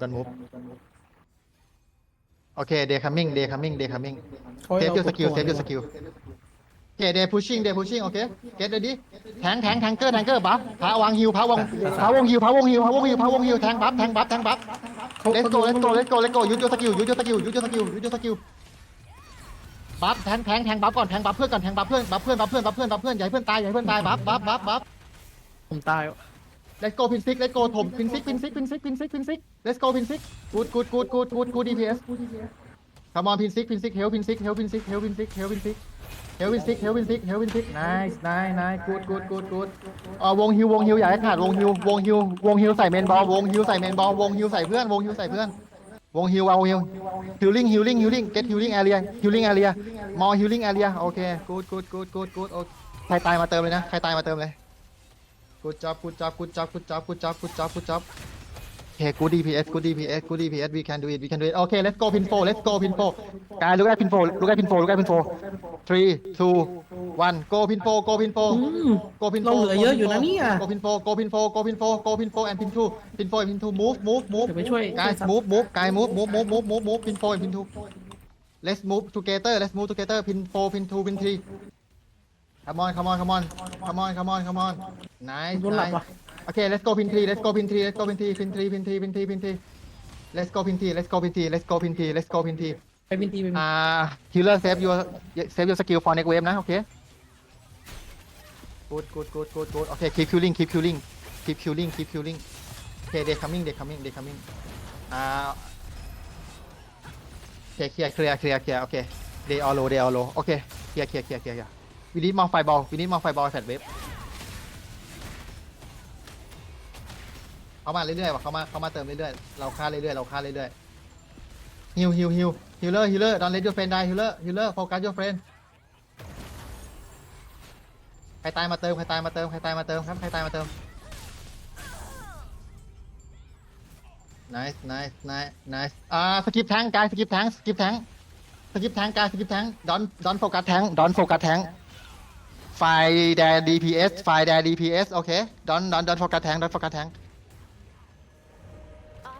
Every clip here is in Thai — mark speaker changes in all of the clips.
Speaker 1: move don't move โอเค they coming they coming they coming
Speaker 2: โอ้ย save เรา your skill กด save your ก่อน
Speaker 1: skill โอเค they pushing they pushing โอเค get ready แทงแทงแทงเกอร์แทงเกอร์บัฟพาวางฮิวพาวงพาวงฮิวพาวงฮิวพาวงฮิวพาวงฮิวแทงบัฟแทงบัฟแทงบัฟ
Speaker 2: เขา let's go let's go let's
Speaker 1: go let's go use your skill use your skill use your skill use your skill บัฟแทงแทงแทงบัฟก่อนแทงบัฟเพื่อนก่อนแทงบัฟเพื่อนบัฟเพื่อนบัฟเพื่อนบัฟเพื่อนบัฟเพื่อนอย่าให้เพื่อนตายอย่าให้เพื่อนตายบัฟบัฟบัฟบัฟ
Speaker 2: ผมตาย
Speaker 1: let's go พินซิก let's go ถมพินซิกพินซิกพินซิกพินซิกพินซิก let's go พินซิก good good good good good good DPS come on พินซิกพินซิก help พินซิก help พินซิก help พินซิก help พินซิก help พินซิก help พินซิก help พินซิก nice nice nice good good good good เอ่อวงฮิววงฮิวอย่าให้ขาดวงฮิววงฮิววงฮิวใส่เมนบอลวงฮิวใส่เมนบอลวงฮิวใส่เพื่อนวงฮิวใส่เพื่อนวงฮิววงฮิว healing healing healing get healing area healing area more healing area โอเค good good good good good ใครตายมาเติมเลยนะ ใครตายมาเติมเลย กูจับกูจับกูจับกูจับกูจับกูจับกูจับโอเคกู DPS กู DPS กู DPS we can do it we can do it โอเค let's go pinfo let's go pinfo กายลูกแรก pinfo ลูกแรก pinfo ลูกแรก pinfo three two one go pinfo go pinfo โกพินโฟเราเหลือเยอะอยู่นะเนี่ยโกพินโฟโกพินโฟโกพินโฟโกพินโฟแอนพินทูพินโฟแอนพินทู move move move เดี๋ยว
Speaker 2: ไปช่วยกาย ช่วยซับ
Speaker 1: move move กาย move move move move move move พินโฟแอนพินทู let's move together let's move together พินโฟพินทูพินทรี come on come on come on come on come on come on nice โดนหลับ nice ว
Speaker 2: ่ะ
Speaker 1: okay let's go pin 3 let's go pin 3 let's go pin 3 pin 3 pin 3 pin 3 pin 3 let's go pin 3 let's go pin 3 let's go pin 3 let's go pin 3ไ
Speaker 2: ปบินตีไปบินอ
Speaker 1: ่า healer save your save your skill for next wave นะ โอเค good good good good good โอเค keep killing keep killing keep killing keep killing โอเค they coming they coming they coming อ่าโอเค clear clear clear clear โอเค they all low they all low โอเค clear clear clear clear clear we need more fireball we need more fireball fat wave เินิทมองไฟบอลฟินิทมองไฟบอลแฟดเว็บเข้ามาเรื่อยๆว่ะเข้ามาเข้ามาเติมเรื่อยๆ เราฆ่าเรื่อยๆ เราฆ่าเรื่อยๆฮิวฮิวฮิวฮิลเลอร์ฮิลเลอร์ don't let your friend die ฮิลเลอร์ฮิลเลอร์ focus your friend ใครตายมาเติม ใครตายมาเติม ใครตายมาเติมครับ ใครตายมาเติม nice nice nice nice อ่า สกิปแทงกาย สกิปแทงสกิปแทงสกิปแทงกาย สกิปแทง don't don't focus แทง don't focus แทง ไฟแดน DPS ไฟแดน DPS โอเคดอนดอนดอนโฟกัสแทงดอนโฟกัสแทง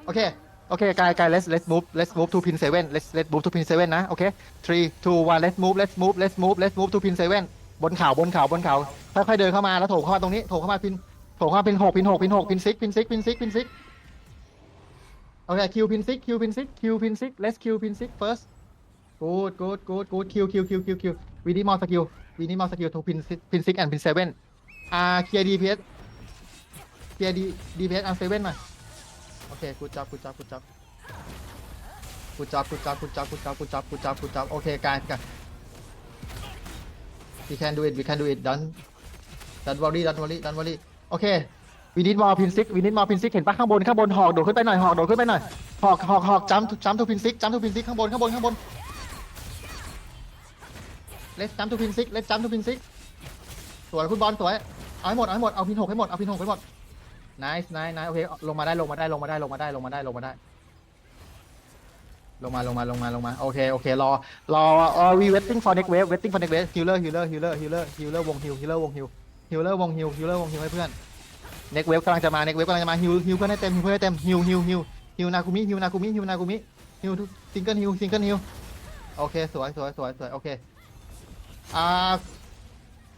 Speaker 3: โอเคโอเค
Speaker 1: กายกาย let's let's move let's move to pin seven let's let's move to pin นะโอเค three two one let's move let's move let's move let's move to pin บนเขาบนเขาบนเขาค่อยๆเดินเข้ามาแล้วโถเข้ามาตรงนี้โถเข้ามาพินโถเข้ามาพินหกพินหกพินหกพินซิกพินซิกพินซิกพินซิกโอเคคิวพินซิกคิวพินซิกคิวพินซิก let's คิวพินซิก first good good good good คิวคิวคิวคิวคิววีดีมอลสกิล วีนี้มาสกิลทูพินพินซิกแอนด์พินเซเว่นอาเคลียร์ดีเพสเคลียร์ดีดีพีเอสอันเซเว่นมาโอเคกูจับกูจับกูจับกูจับกูจับกูจับกูจับกูจับกูจับกูจับโอเคการกัน we can do it we can do it done done worry done worry done worry โอเควินิดมอพินซิกวินิดมอพินซิกเห็นปะข้างบนข้างบนหอกโดดขึ้นไปหน่อยหอกโดดขึ้นไปหน่อยหอกหอกหอกจัมจัมทูพินซิกจัมทูพินซิกข้างบนข้างบนข้างบน เลสจัมทูพินซิกเลสจัมทูพินซิกสวยคุณบอลสวยเอาให้หมดเอาให้หมดเอาพินหกให้หมดเอาพินหกให้หมดนายนายนายโอเคลงมาได้ลงมาได้ลงมาได้ลงมาได้ลงมาได้ลงมาได้ ลงมาลงมาลงมาลงมาโอเคโอเครอรอรอวีเวตติ้งฟอร์เน็กเวฟเวตติ้งฟอร์เน็กเวฟฮิลเลอร์ฮิลเลอร์ฮิลเลอร์ฮิลเลอร์ฮิลเลอร์วงฮิลฮิลเลอร์วงฮิลฮิลเลอร์วงฮิลฮิลเลอร์วงฮิลให้เพื่อนเน็กเวฟกำลังจะมาเน็กเวฟกำลังจะมาฮิลฮิลเพื่อนให้เต็มฮิลเพื่อให้เต็มฮิลฮิลฮิลฮิลนาคุมิฮิลนาคุมิฮิลนาคุมิฮิลซิงเกิลฮิลซิงเกิลฮิลโอเคสวยสวยสวยสวยโอเค อ่า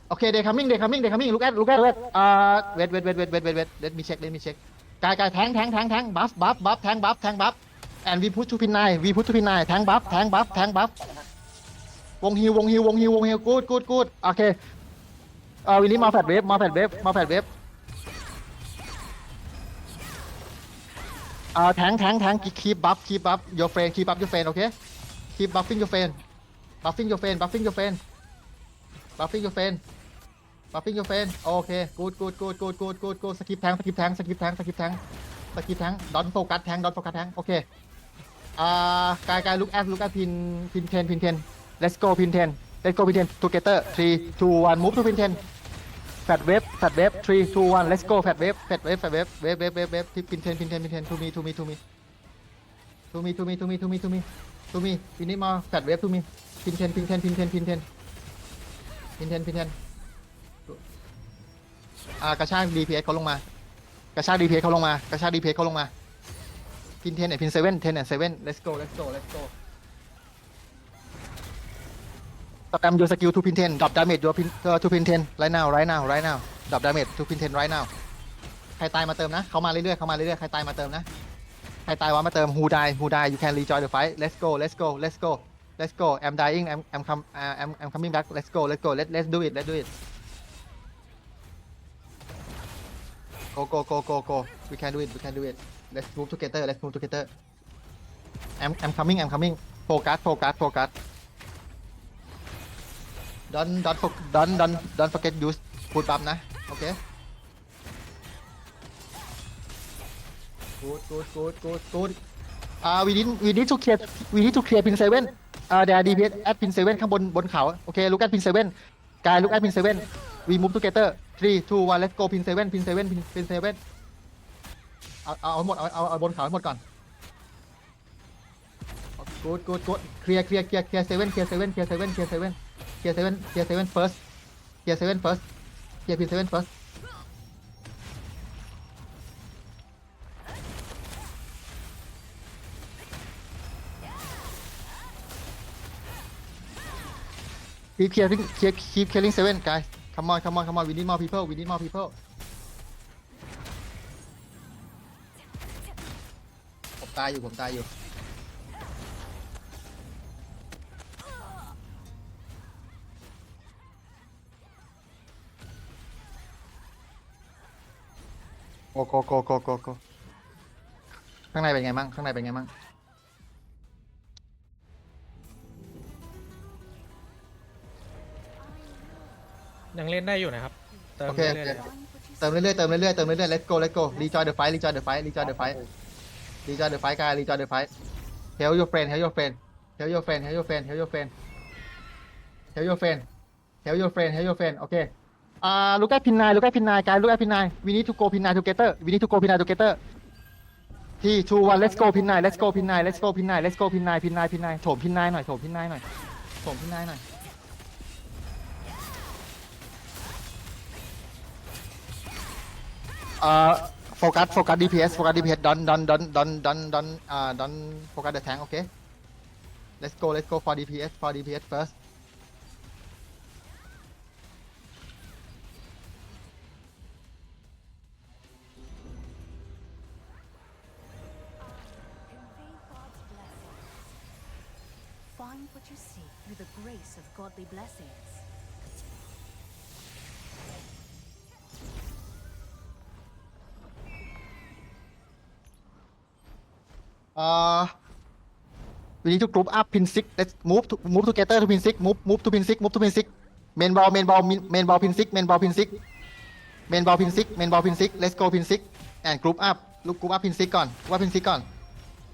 Speaker 1: โอเคเดย์คัมมิ่งเดย์คัมมิ่งเดย์คัมมิ่งลูกแอดลูกแอดลูกแอดอ่าเวทเวทเวทเวทเวทเวทเวทดมีเช็คเลดมีเช็คกายกายแทงแทงแทงแทงบัฟบัฟบัฟแทงบัฟแทงบัฟแอนวีพุชทูพินไนวีพุชทูพินไนแทงบัฟแทงบัฟแทงบัฟวงฮิววงฮิววงฮิววงฮิวกูดกูดกูดโอเคเออวินนี่มาแฟดเวฟมาแฟดเวฟมาแฟดเวฟเอ่อแทงแทงแทงคีบบัฟคีบบัฟโยเฟนคีบบัฟโยเฟนโอเคคีบบัฟฟิ้งโยเฟนบัฟฟิ้งโยเฟนบัฟฟิ้งโยเฟน บัฟฟิ้งยูเฟนบัฟฟิ้งยูเฟนโอเคกูดกูดกูดกูดกูดกูดกูดสกิปแทงสกิปแทงสกิปแทงสกิปแทงสกิปแทงดอนโฟกัสแทงดอนโฟกัสแทงโอเคอ่ากายกายลุกแอสลุกแอสพินพินเคนพินเคน let's go พินเทน let's go พินเทน together three two one move to พินเทนแฟดเวฟแฟดเวฟ three two one let's go แฟดเวฟแฟดเวฟแฟดเวฟเวฟเวฟเวฟเวฟพินเทนพินเทนพินเทน to me to me to me to me to me to me to me to me to me พินนี่มาแฟดเวฟ to me พินเทนพินเทนพินเทนพินเทน พินเทนพินเทนอ่ากระชาก DPS เขาลงมา กระชาก DPS เขาลงมา กระชาก DPS เขาลงมา พินเทนเนี่ยพินเซเว่นเทนเนี่ยเซเว่น let's go let's go let's go สแปมยูสกิลทูพินเทนดับดาเมจยูพินเออทูพินเทนไรนาวไรนาวไรนาวดับดาเมจทูพินเทนไรนาวใครตายมาเติมนะเขามาเรื่อยๆเขามาเรื่อยๆใครตายมาเติมนะใครตายวะมาเติมฮูดายฮูดายูแคนรีจอยเดอะไฟท์ let's go let's go let's go let's go I'm dying I'm I'm come uh, I'm I'm coming back let's go let's go let let's do it let's do it go go go go go we can do it we can do it let's move together let's move together I'm I'm coming I'm coming focus focus focus don't don't fo- don't don't don't forget use food buff นะโอเค good good good good good อ่า we need we need to clear we need to clear pin seven เออเดี๋ยวดีพีเอสแอดพินเซเว่นข้างบนบนเขาโอเคลุกแอดพินเซเว่นกายลุกแอดพินเซเว่นวีมูฟตูเกเตอร์ทรีทูวันเลสโกพินเซเว่นพินเซเว่นพินเซเว่นเอาเอาหมดเอาเอาเอาบนเขาให้หมดก่อนกูดกูดกูดเคลียร์เคลียร์เคลียร์เคลียร์เซเว่นเคลียร์เซเว่นเคลียร์เซเว่นเคลียร์เซเว่นเคลียร์เซเว่นเคลียร์เซเว่นเฟิร์สเคลียร์เซเว่นเฟิร์สเคลียร์พินเซเว่นเฟิร์ส keep clearing keep keep clearing seven guys come on come on come on we need more people we need more people ผมตายอยู่ผมตายอยู่โกโกโกโกโกโกข้างในเป็นไงมั่งข้างในเป็นไงมั่ง
Speaker 3: ยังเล่นได้อยู
Speaker 4: ่นะครับ
Speaker 3: เติมโอเคเรื่อยๆเลยครับเติมเรื่อยๆเติมเรื่อยๆเติมเรื่อยๆ let's go let's go
Speaker 1: rejoin the fight rejoin the fight rejoin the fight rejoin the fight guys rejoin the fight help your friend help your friend help your friend help your friend help your friend help your friend help your friend help your friend โอเคอ่า look at pin nine look at pin nine guys look at pin nine we need to go pin nine together we need to go pin nine together ที่ two one let's go pin nine let's go pin nine let's go pin nine let's go pin nine pin nine pin nine โถม pin nine หน่อยโถม pin nine หน่อยโถม pin nine หน่อย เอ่อโฟกัสโฟกัส DPS โฟกัส DPS ดอนดอนดอนดอนดอนดอนอ่าดอนโฟกัสเดอะแทงโอเค let's go let's go for DPS for DPS first
Speaker 3: Find what you seek through the grace of godly blessings.
Speaker 1: นี้ทุกกรุ๊ปอัพพินซิกมูฟมูฟทูเกเตอร์ทูพินซิกมูฟมูฟทูพินซิกมูฟทูพินซิกเมนบอลเมนบอลเมนบอลพินซิกเมนบอลพินซิกเมนบอลพินซิกเมนบอลพินซิกเลสโกพินซิกแอนกรุ๊ปอัพลูกกรุ๊ปอัพพินซิกก่อนว่าพินซิกก่อน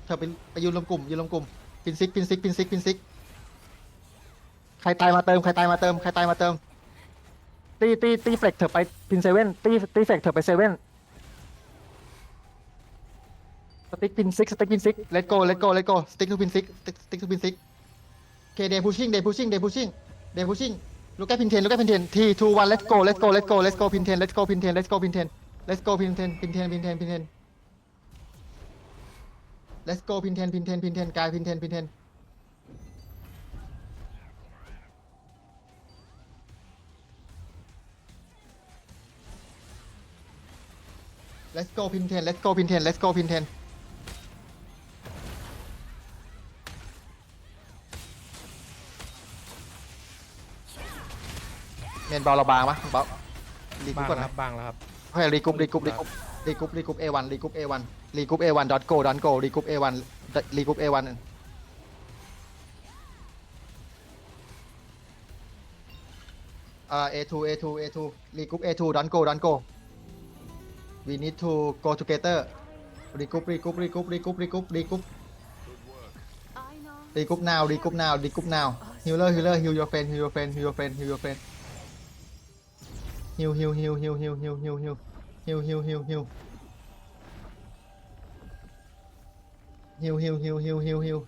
Speaker 1: เธอไปไปยืนรวมกลุ่มยืนรวมกลุ่มพินซิกพินซิกพินซิกพินซิกใครตายมาเติมใครตายมาเติมใครตายมาเติมตีตีตีเฟกเธอไปพินเซเว่นตีตีเฟกเธอไปเซเว่น สติ๊กพินซิกสติ๊กพินซิกเลตโกเลตโกเลตโกสติ๊กทูพินซิกสติ๊กทูพินซิกเคเดย์พุชชิ่งเดย์พุชชิ่งเดย์พุชชิ่งเดย์พุชชิ่งลูกแก้พินเทนลูกแก้พินเทนทีทูวันเลตโกเลตโกเลตโกเลตโกพินเทนเลตโกพินเทนเลตโกพินเทนเลตโกพินเทนพินเทนพินเทนพินเทนเลสโ go พินเทนพินเทนพินเทนกายพินเทนพินเทนเลสโกพินเทนเลสโกพินเทนเลสโกพินเทน ราบางปะบอลรีกรุ๊บาปงก่อนแล้นะวคร
Speaker 4: ับบางแล้วครับ
Speaker 1: เฮ้ยรีกรุ๊ปรีกรุ๊ปรีกรุ๊ปรีกรุ๊ปรีกรุ๊ป A1 รีกรุ๊ป A1 รีกรุ๊ป A1 dot go dot go รีกรุ๊ป A1 รีกรุ๊ป A1 อ่า A2 A2 A2 รีกรุ๊ป A2 dot go dot go we need to go together รีกรุ๊ปรีกรุ๊ปรีกรุ๊ปรีกรุ๊ปรีกรุ๊ปรีกรุ๊ป
Speaker 3: I know. รีกรุ๊ป now รีกรุ๊ป now
Speaker 1: รีกรุ๊ป now healer healer heal your friend heal your friend heal your friend heal your friend ฮิวฮิวฮิวฮิวฮิวฮิวฮิวฮิวฮิวฮิวฮิวฮิวฮิวฮิวฮิวฮิวฮิวฮิว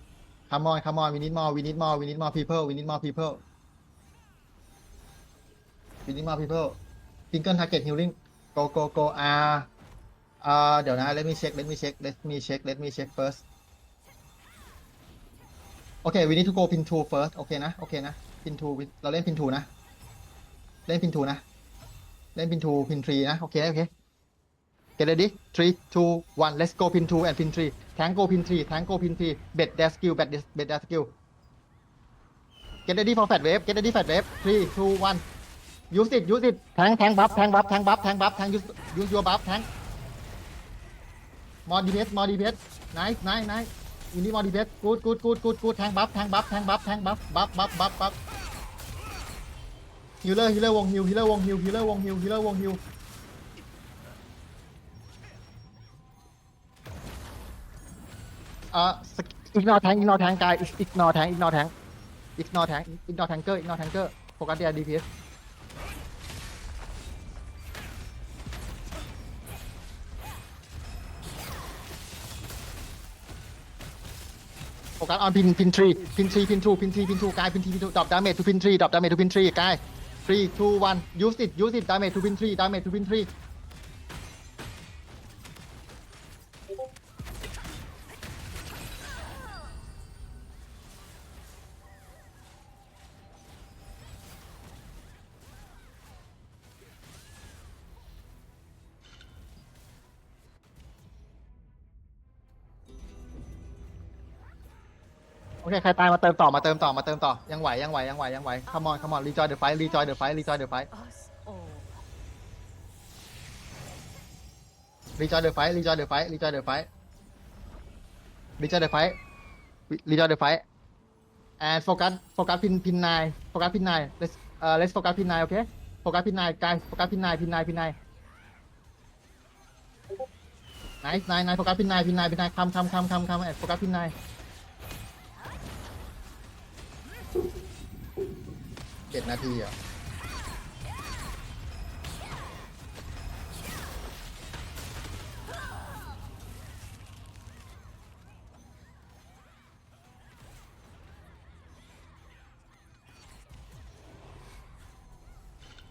Speaker 1: คามอนคามอนวินิทมอวินิทมอวินิทมอพีเพิลวินิทมอพีเพิลวินิทมอพีเพิลซิงเกิลทาร์เก็ตฮิลลิ่งโกโกโกอาอ่าเดี๋ยวนะ let me check let me check let me check let me check first โอเควินิทูโกพินทูเฟิร์สโอเคนะ โอเคนะพินทูเราเล่นพินทูนะ เล่นพินทูนะ เล่นพินทูพินทรีนะ โอเคโอเคเกเรดิทรีทูวันเลสโกพินทูแอนพินทรีแทงโกพินทรีแทงโกพินทรีเบ็ดเดสกิลเบ็ดเบ็ดเดสกิลเกเรดิฟอร์แฟดเวฟเกเรดิแฟดเวฟทรีทูวันยูสิตยูสิตแทงแทงบัฟแทงบัฟแทงบัฟแทงบัฟแทงยูยูยัวบัฟแทงมอดีเพสมอดีเพสไนส์ไนส์ไนส์อินดี้มอดีเพสกูดกูดกูดกูดกูดแทงบัฟแทงบัฟแทงบัฟแทงบัฟบัฟบัฟบัฟบัฟ ฮิลเลอร์ฮิลเลอร์วงฮิลฮิลเลอร์วงฮิลฮิลเลอร์วงฮิลฮิลเลอร์วงฮิลอะอีกนอแทงอีกนอแทงกายอีกนอแทงอีกนอแทงอีกนอแทงอีกนอแทงเกอร์อีกนอแทงเกอร์โฟกัสเดียดีพีเอสโฟกัสออนพินพินทรีพินทรีพินทูพินทรีพินทูกายพินทรีพินทูดรอปดาเมจทูพินทรีดรอปดาเมจทูพินทรีกาย 3 2 1 use it use it damage to win 3 damage to win 3 โอเคใครตายมาเติมต่อมาเติมต่อมาเติมต่อยังไหวยังไหวยังไหวยังไหวขมอนขมอนรีจอยเดือดไฟรีจอยเดือดไฟรีจอยเดือดไฟรีจอยเดือดไฟรีจอยเดอะไฟรีจอยเดอะไฟรีจอยเดอะไฟรีจอยเดอะไฟแอนโฟกัสโฟกัสพินพินนายโฟกัสพินนายเลสเอ่อเลสโฟกัสพินนายโอเคโฟกัสพินนายกายโฟกัสพินนายพินนายพินนายไหนนายนายโฟกัสพินนายพินนายพินนายคำคำคำคำคำแอนโฟกัสพินนาย จ็ดนาทีอ่ะโ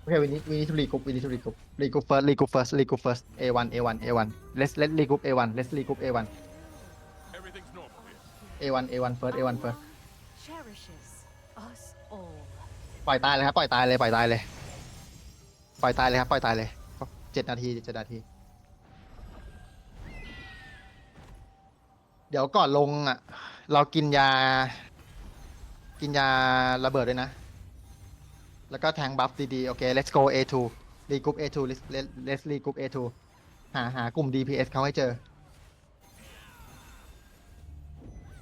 Speaker 1: อเควินิวินิทรีกุปวินิทรีกุปรีกุปเฟิร์สรีกุปเฟิร์สรีกุปเฟิร์สเอวันเอวันเอวันเลสเลสรีกุปเอวันเลสรีกุปเอวัน
Speaker 3: เ
Speaker 1: อวันเอวันเฟิร์สเอวันเฟิร์ส
Speaker 3: cherishes us
Speaker 1: ปล่อยตายเลยครับปล่อยตายเลยปล่อยตายเลยปล่อยตายเลยครับปล่อยตายเลยเจ็ดนาทีเจ็ดนาที เดี๋ยวก่อนลงอะ เรากินยา กินยาระเบิดด้วยนะ แล้วก็แทงบัฟดีๆ โอเค let's go A2 regroup A2 let's let's let's regroup A2 หาหากลุ่ม DPS เขาให้เจอ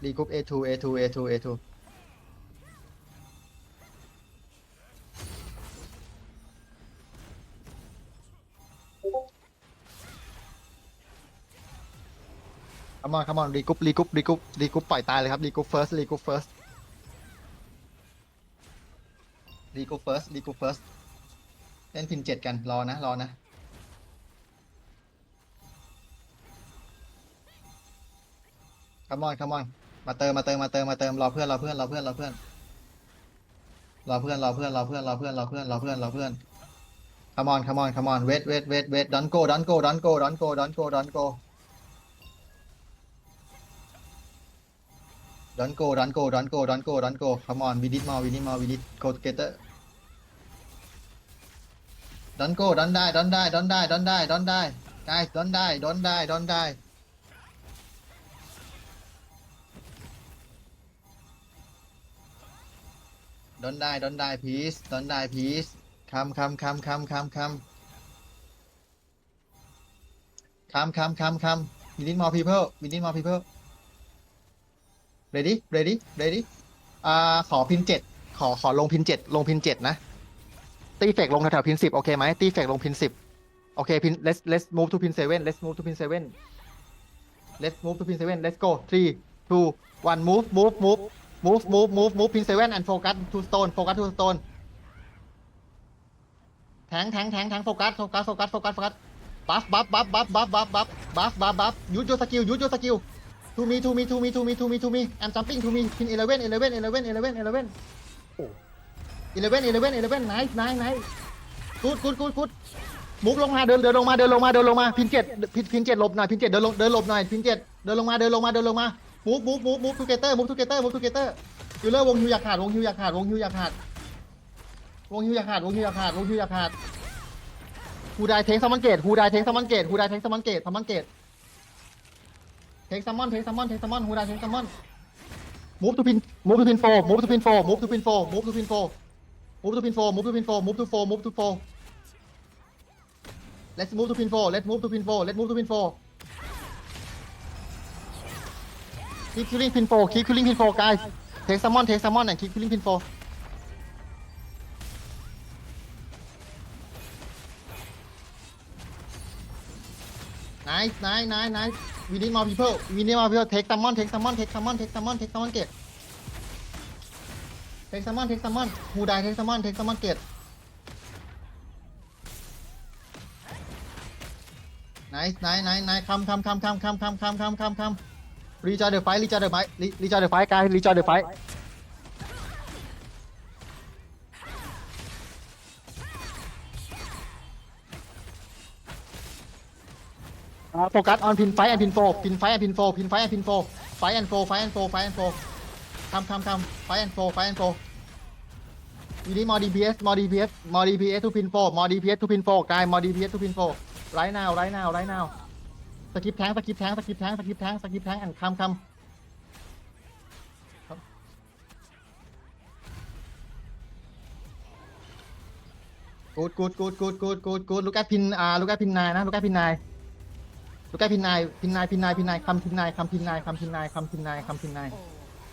Speaker 1: regroup A2 A2 A2 A2 คัมมอนคัมมอนรีกรุ๊ปรีกรุ๊ปรีกรุ๊ปรีกรุ๊ปปล่อยตายเลยครับรีกรุ๊ปเฟิร์สรีกรุ๊ปเฟิร์สรีกรุ๊ปเฟิร์สรีกรุ๊ปเฟิร์เล่นพินเจ็ดกันรอนะรอนะคัมมอนคัมมอนมาเติมมาเติมมาเติมมาเติมรอเพื่อนรอเพื่อนรอเพื่อนรอเพื่อนรอเพื่อนรอเพื่อนรอเพื่อนรอเพื่อนรอเพื่อนรอเพื่อนรอเพื่อนคัมมอนคัมมอนคัมมอนเวทเวทเวทเวทดอนโกดอนโกดอนโกดอนโกดอนโก ดันโกดันโกดันโกดันโกดันโกคอมอนวินิตมาวินิตมาวินิตโกเกเตอร์ดันโกดันได้ดันได้ดันได้ดันได้ดันได้ได้ดันได้ดันได้ดันได้ดันได้ดันได้พีซดันได้พีซคำคำคำคำคำคำคำคำคำคำวินิตมอลพีเพิลวินิตมอลพีเพิล เรดี้เรดี้เรดี้อ่าขอพินเจ็ดขอขอลงพินเจ็ดลงพินเจ็ดนะ ตีเฟกลงแถวแถวพินสิบโอเคไหมตีเฟกลงพินสิบโอเคพิน let's let's move to pin seven let's move to pin seven let's move to pin seven let's go three two one move move move move move move move pin seven and focus to stone focus to stone แทงแทงแทงแทงโฟกัสโฟกัสโฟกัสโฟกัสโฟกัสบัฟบัฟบัฟบัฟบัฟบัฟบัฟบัฟบัฟบัฟยูดยูสกิลยูดยูสกิล to me to me to me to me to me to me I'm jumping to me pin 11 11 11 11 11 11 11 11 nice nice nice good good good good มุกลงมาเดินเดินลงมาเดินลงมาเดินลงมาพินเจ็ดพินพินเจ็ดหลบหน่อยพินเจ็ดเดินลงเดินหลบหน่อยพินเจ็ดเดินลงมาเดินลงมาเดินลงมามุกมุกมุกมุกทูเกเตอร์มุกทูเกเตอร์มุกทูเกเตอร์ยูเลอร์วงฮิวอยากขาดวงฮิวอยากขาดวงฮิวอยากขาดวงฮิวอยากขาดวงฮิวอยากขาดวงฮิวอยากขาดฮูไดเทคซัมมอนเกตฮูไดเทคซัมมอนเกตฮูไดเทคซัมมอนเกตซัมมอนเกต เทคซัมมอนเทคซัมมอนเทคซัมมอนฮูไดเทคซัมมอนมูฟทูพินมูฟทูพินโฟมูฟทูพินโฟมูฟทูพินโฟมูฟทูพินโฟมูฟทูพินโฟมูฟทูพินโฟมูฟทูโฟมูฟทูโฟ Let's move to pin 4. Let's move to pin 4. Let's move to pin 4. Keep killing pin 4. Keep killing pin 4, guys. Take summon, take summon, and keep killing pin 4. Nice, nice, nice, nice. วินิมอลพีเพิลวินิมอลพีเพิลเทคซัมมอนเทคซัมมอนเทคซัมมอนเทคซัมมอนเทคซัมมอนเกตเทคซัมมอนเทคซัมมอนฮูไดเทคซัมมอนเทคซัมมอนเกตไหนไหนไหนไหนคำคำคำคำคำคำคำคำคำคำรีจาร์เดอร์ไฟรีจาร์เดอร์ไฟรีจาร์เดอร์ไฟกายรีจาร์เดอร์ไฟ โฟกัสออนพินไฟแอนพินโฟพินไฟแอนพินโฟพินไฟแอนพินโฟไฟแอนโฟไฟแอนโฟไฟแอนโฟทำทำทำไฟแอนโฟไฟแอนโฟอีนี้มอดีพีเอสมอดีพีเอสมอดีพีเอสทูพินโฟมอดีพีเอสทูพินโฟกายมอดีพีเอสทูพินโฟไรนาวไรนาวไรนาวสกิปแทงสกิปแทงสกิปแทงสกิปแทงสกิปแทงอ่นทำทำกูดกูดกูดกูดกูดกูดกูดลูกแอดพินอ่าลูกแอดพินนายนะลูกแอดพินนาย ลูกแกพินนายพินนายพินนายพินนายคำพินนายคำพินนายคำพินนายคำพินนายคำพินนาย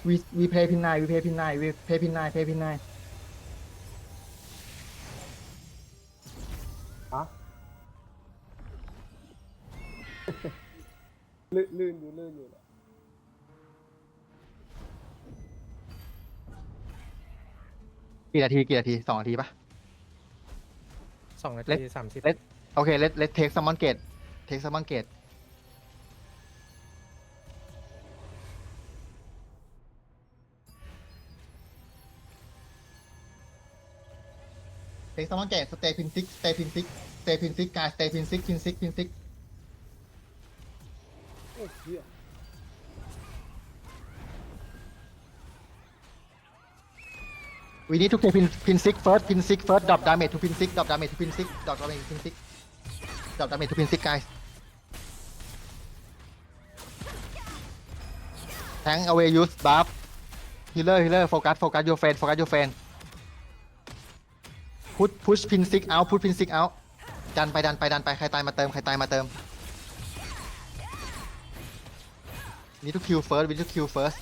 Speaker 1: we we play พินนาย we play พินนาย we play พินนาย play พินนายฮ
Speaker 5: ะลื่นลื่นอยู่ลื่นอยู่แหละ
Speaker 1: กี่นาทีกี่นาทีสองนาทีปะ
Speaker 4: สองนาเล็ทีก สามสิบ เล
Speaker 1: ็ก โอเค ต็กสมอนแกะสเตพินซิกสเตพินซิกสเตพินซิกกาสเตพินซิกพินซิกพินซิกโ
Speaker 5: อ้ย
Speaker 1: วีนี้ทุกเทพินพินซิกเฟิร์สพินซิกเฟิร์สดรอปดาเมจทุกพินซิกดรอปดาเมจทุกพินซิกดรอปดาเมจทุกพินซิกดรอปดาเมจทุกพินซิกกายแทงเอาเวยูสบัฟฮีเลอร์ฮีเลอร์โฟกัสโฟกัสยูเฟนโฟกัสยูเฟน พุชพุชพินซิกเอาพุชพินซิกเอาดันไปดันไปดันไปใครตายมาเติมใครตายมาเติมนี่ทุกคิวเฟิร์สวินทุกคิวเฟิร์ส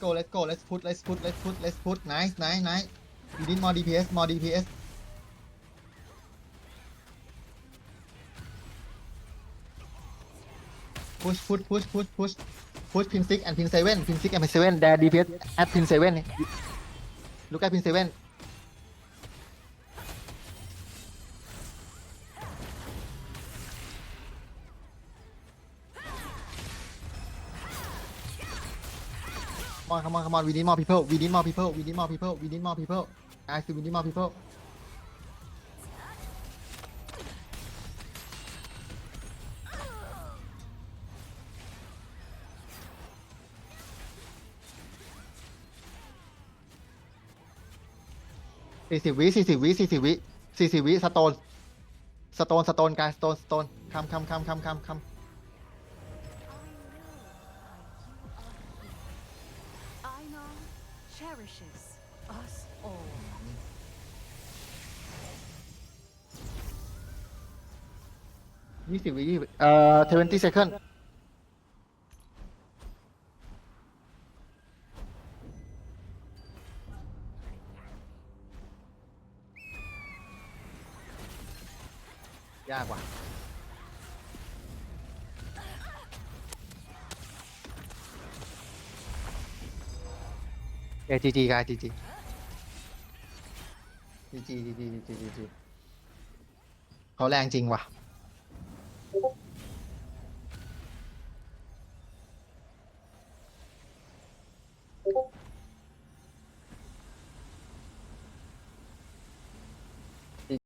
Speaker 1: โก let's go let's put let's put let's put let's put nice nice nice อีดินมอ D P S มอ D P S พุชพุชพุชพุชพุชพุชพินซิกแอนด์พินเซเว่นพินซิกแอนด์พินเซเว่นแดร์ดีพีแอดพินเซเว่นลูกแอดพินเซเว่น on, come on, come on. We need more people. We need more people. We need more people. We need more people. Guys, we need more people. Sixty วิสี่สิบวิสี่สิบวิสี่สิบวิสโตนสโตนสโตนกายสโตนสโตนคำคำคำคำคำคำ ยี่สิบวิยี่เอ่อ twenty second ยากว่ะเอจีจีกายจีจีจีจีจีจีจีจีจีเขาแรงจริงว่ะ